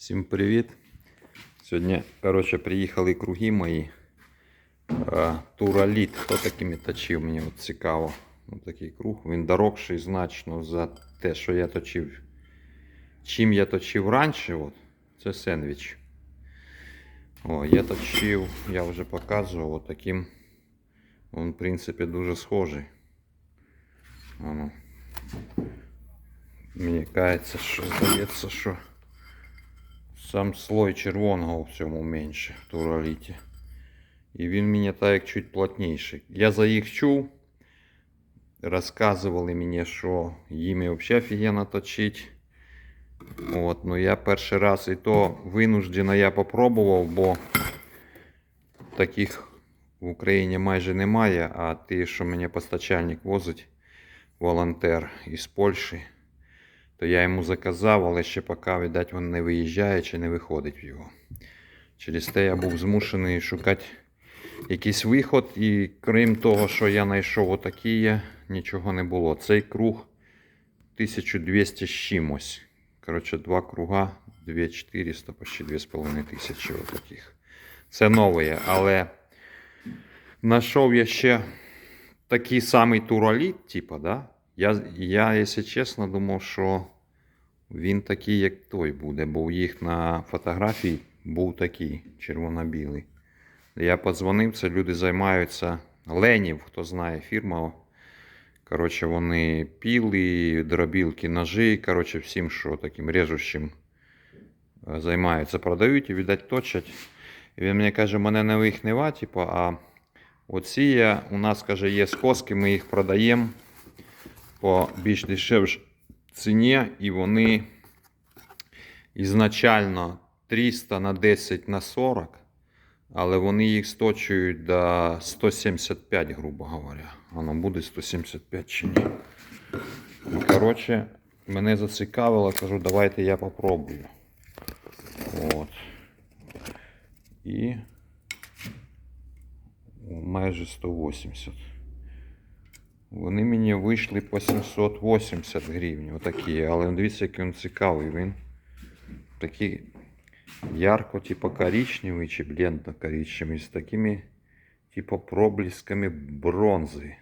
Всім привіт! Сьогодні, коротше, приїхали круги мої. Тураліт. Хто такими точив? Мені от цікаво. Ось такий круг. Він дорогший значно за те, що я точив. Чим я точив раніше, от, це сендвіч. О, я точив, я вже показував от таким. Він, в принципі, дуже схожий. Воно. Мені кається, що здається, що сам слой червоного в цьому менше в тураліті. І він мені так як чуть плотніший. Я за їх чув. Розказували мені, що їм взагалі офігенно точить. От, ну я перший раз і то винуждено я попробував, бо таких в Україні майже немає, а ті, що мені постачальник возить, волонтер із Польщі, то я йому заказав, але ще поки, видать, він не виїжджає чи не виходить в його. Через те я був змушений шукати якийсь виход, і крім того, що я знайшов отакі, нічого не було. Цей круг 1200 з чимось. Коротше, два круга 2400, почти 2500 отаких. Це нове, але знайшов я ще такий самий тураліт, типа, да? Я, я, якщо чесно, думав, що він такий, як той буде, бо у їх на фотографії був такий червоно-білий. Я подзвонив, це люди займаються Ленів, хто знає фірма. Коротше, вони піли, дробілки, ножи, коротше, всім, що таким режущим е, займаються, продають і, віддать, точать. І він мені каже, мене не їх нема, типу, а оці є, у нас каже, є скоски, ми їх продаємо по більш дешевшій ціні, і вони ізначально 300 на 10 на 40, але вони їх сточують до 175, грубо говоря. Воно буде 175 чи ні. Ну, Коротше, мене зацікавило, кажу, давайте я попробую. От. І майже 180. Вони мені вийшли по 780 гривень. Отакі. Але дивіться, який він цікавий. Він такий ярко, типу коричневий чи бледно коричневий з такими, типу, проблисками бронзи.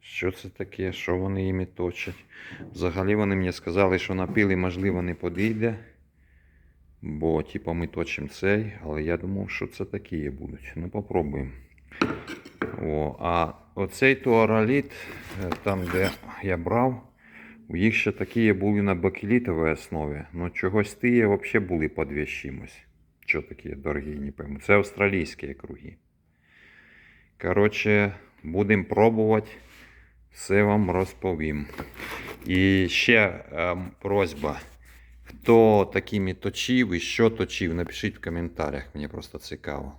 Що це таке? Що вони їми точать? Взагалі вони мені сказали, що на пилі, можливо, не подійде. Бо, типу, ми точимо цей, але я думав, що це такі будуть. Ну, попробуємо. О, а оцей туараліт, е, там, де я брав, у їх ще такі були на бакелітовій основі. Ну, чогось ті взагалі були по дві чимось. Що такі дорогі, не пойму. Це австралійські круги. Коротше, будемо пробувати. Все вам розповім. І ще ем, просьба. Хто такими точив і що точив, напишіть в коментарях, мені просто цікаво.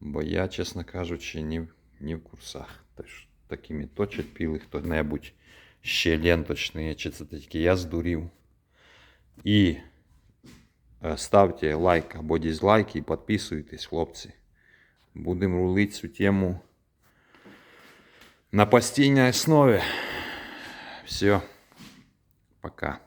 Бо я, чесно кажучи, не, не в курсах. Тож такими точать піли хто-небудь ще ленточні, чи це такі я здурів. І е, ставте лайк або дизлайк і підписуйтесь, хлопці. Будемо рулити цю тему на постійній основі. Все. Пока.